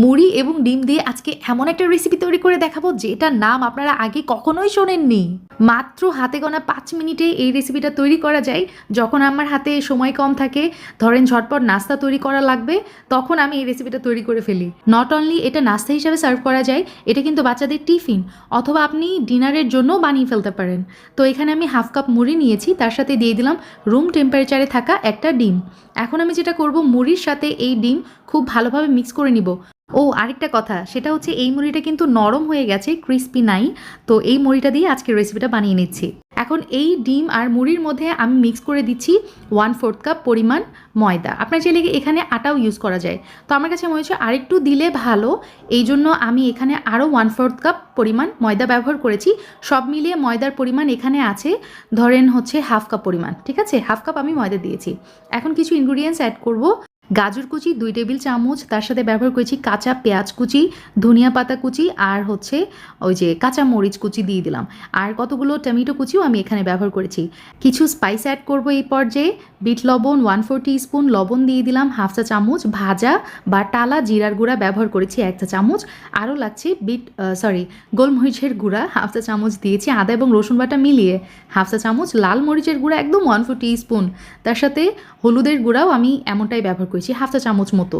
মুড়ি এবং ডিম দিয়ে আজকে এমন একটা রেসিপি তৈরি করে দেখাবো, যেটার নাম আপনারা আগে কখনোই শোনেননি। মাত্র হাতে গোনা পাঁচ মিনিটে এই রেসিপিটা তৈরি করা যায়। যখন আমার হাতে সময় কম থাকে, ধরেন ঝটপট নাস্তা তৈরি করা লাগবে, তখন আমি এই রেসিপিটা তৈরি করে ফেলি। নট অনলি এটা নাস্তা হিসাবে সার্ভ করা যায়, এটা কিন্তু বাচ্চাদের টিফিন, অথবা আপনি ডিনারের জন্য বানিয়ে ফেলতে পারেন। তো এখানে আমি হাফ কাপ মুড়ি নিয়েছি, তার সাথে দিয়ে দিলাম রুম টেম্পারেচারে থাকা একটা ডিম। এখন আমি যেটা করব, মুড়ির সাথে এই ডিম খুব ভালোভাবে মিক্স করে নিব। ও, আরেকটা কথা, সেটা হচ্ছে এই মুড়িটা কিন্তু নরম হয়ে গেছে ক্রিস্পি নাই, তো এই মুড়িটা দিয়ে আজকের রেসিপিটা বানিয়ে নিচ্ছি। এখন এই ডিম আর মুড়ির মধ্যে আমি মিক্স করে দিচ্ছি ওয়ান ফোর্থ কাপ পরিমাণ ময়দা। আপনার চাইলে এখানে আটাও ইউজ করা যায়? তো আমার কাছে মনে হচ্ছে আরেকটু দিলে ভালো, এই জন্য আমি এখানে আরও ওয়ান ফোর্থ কাপ পরিমাণ ময়দা ব্যবহার করেছি। সব মিলিয়ে ময়দার পরিমাণ এখানে আছে, ধরেন হচ্ছে হাফ কাপ পরিমাণ, ঠিক আছে? হাফ কাপ আমি ময়দা দিয়েছি। এখন কিছু ইনগ্রিডিয়েন্টস অ্যাড করব। গাজর কুচি, দুই টেবিল চামচ, তার সাথে ব্যবহার করেছি কাঁচা পেঁয়াজ কুচি, ধনিয়া পাতা কুচি, আর হচ্ছে ওই যে কাঁচা মরিচ কুচি দিয়ে দিলাম। আর কতগুলো টমেটো কুচিও আমি এখানে ব্যবহার করেছি। কিছু স্পাইস অ্যাড করব এই পর্যায়ে। বিট লবণ ওয়ান ফোর স্পুন লবণ দিয়ে দিলাম হাফ চা চামচ। ভাজা বা টালা জিরার গুঁড়া ব্যবহার করেছি এক চা চামচ। আরও লাগছে বিট সরি গোলমরিচের গুঁড়া হাফ চা চামচ দিয়েছি, আদা এবং রসুন বাটা মিলিয়ে। হাফ চা চামচ লাল মরিচের গুঁড়া একদম ওয়ান ফোর স্পুন তার সাথে হলুদের গুঁড়াও আমি এমনটাই ব্যবহার করেছি। হাফ চা চামচ মতো।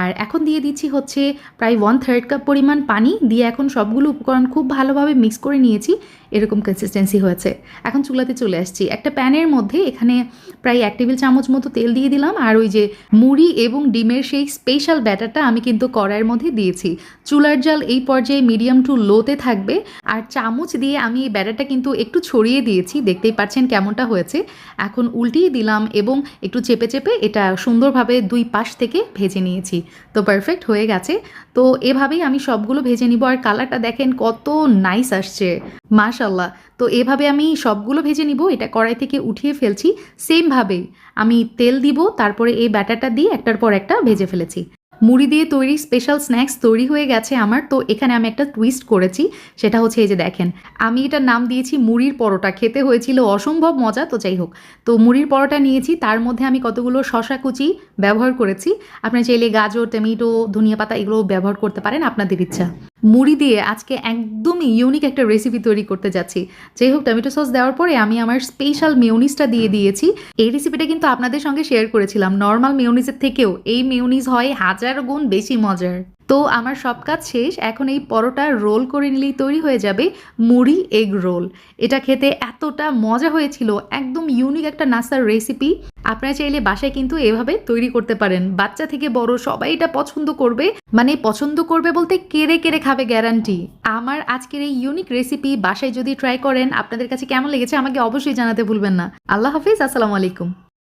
আর এখন দিয়ে দিচ্ছি হচ্ছে প্রায় ওয়ান থার্ড কাপ পরিমাণ পানি। দিয়ে এখন সবগুলো উপকরণ খুব ভালোভাবে মিক্স করে নিয়েছি। এরকম কনসিস্টেন্সি হয়েছে। এখন চুলাতে চলে আসছি। একটা প্যানের মধ্যে এখানে প্রায় এক টেবিল চামচ মতো তেল দিয়ে দিলাম। আর ওই যে মুড়ি এবং ডিমের সেই স্পেশাল ব্যাটারটা আমি কিন্তু কড়াইয়ের মধ্যে দিয়েছি। চুলার জাল এই পর্যায়ে মিডিয়াম টু লোতে থাকবে। আর চামচ দিয়ে আমি এই ব্যাটারটা কিন্তু একটু ছড়িয়ে দিয়েছি। দেখতেই পাচ্ছেন কেমনটা হয়েছে। এখন উল্টিয়ে দিলাম এবং একটু চেপে চেপে এটা সুন্দরভাবে দুই পাশ থেকে ভেজে নিয়েছি। তো পারফেক্ট হয়ে গেছে। তো এভাবেই আমি সবগুলো ভেজে নিব। আর কালারটা দেখেন কত নাইস আসছে। মাশাল্লাহ তো এভাবে আমি সবগুলো ভেজে নিব। এটা কড়াই থেকে উঠিয়ে ফেলছি। সেমভাবেই আমি তেল দিব। তারপরে এই ব্যাটারটা দিয়ে একটার পর একটা ভেজে ফেলেছি। মুড়ি দিয়ে তৈরি স্পেশাল স্ন্যাক্স তৈরি হয়ে গেছে আমার। তো এখানে আমি একটা টুইস্ট করেছি, সেটা হচ্ছে এই যে দেখেন, আমি এটার নাম দিয়েছি মুড়ির পরোটা। খেতে হয়েছিল অসম্ভব মজা, তো যাই হোক। তো মুড়ির পরোটা নিয়েছি, তার মধ্যে আমি কতগুলো শশা কুচি ব্যবহার করেছি। আপনার চাইলে গাজর, টমেটো, ধনিয়া পাতা এগুলো ব্যবহার করতে পারেন, আপনাদের ইচ্ছা। মুড়ি দিয়ে আজকে একদমই ইউনিক একটা রেসিপি তৈরি করতে যাচ্ছি। যাই হোক টমেটো সস দেওয়ার পরে আমি আমার স্পেশাল মেউনিসটা দিয়ে দিয়েছি। এই রেসিপিটা কিন্তু আপনাদের সঙ্গে শেয়ার করেছিলাম। নর্মাল মেউনিসের থেকেও এই মেউনিস হয় হাজার গুণ বেশি মজার। তো আমার সব কাজ শেষ, এখন এই পরোটা রোল করে নিলেই তৈরি হয়ে যাবে মুড়ি এগ রোল। এটা খেতে এতটা মজা হয়েছিল, একদম ইউনিক একটা নাস্তার রেসিপি আপনারা চাইলে বাসায় কিন্তু এভাবে তৈরি করতে পারেন। বাচ্চা থেকে বড় সবাই এটা পছন্দ করবে। মানে পছন্দ করবে বলতে কেড়ে কেড়ে খাবে গ্যারান্টি আমার আজকের এই ইউনিক রেসিপি বাসায় যদি ট্রাই করেন, আপনাদের কাছে কেমন লেগেছে আমাকে অবশ্যই জানাতে ভুলবেন না। আল্লাহ হাফিজ, আসসালামু আলাইকুম।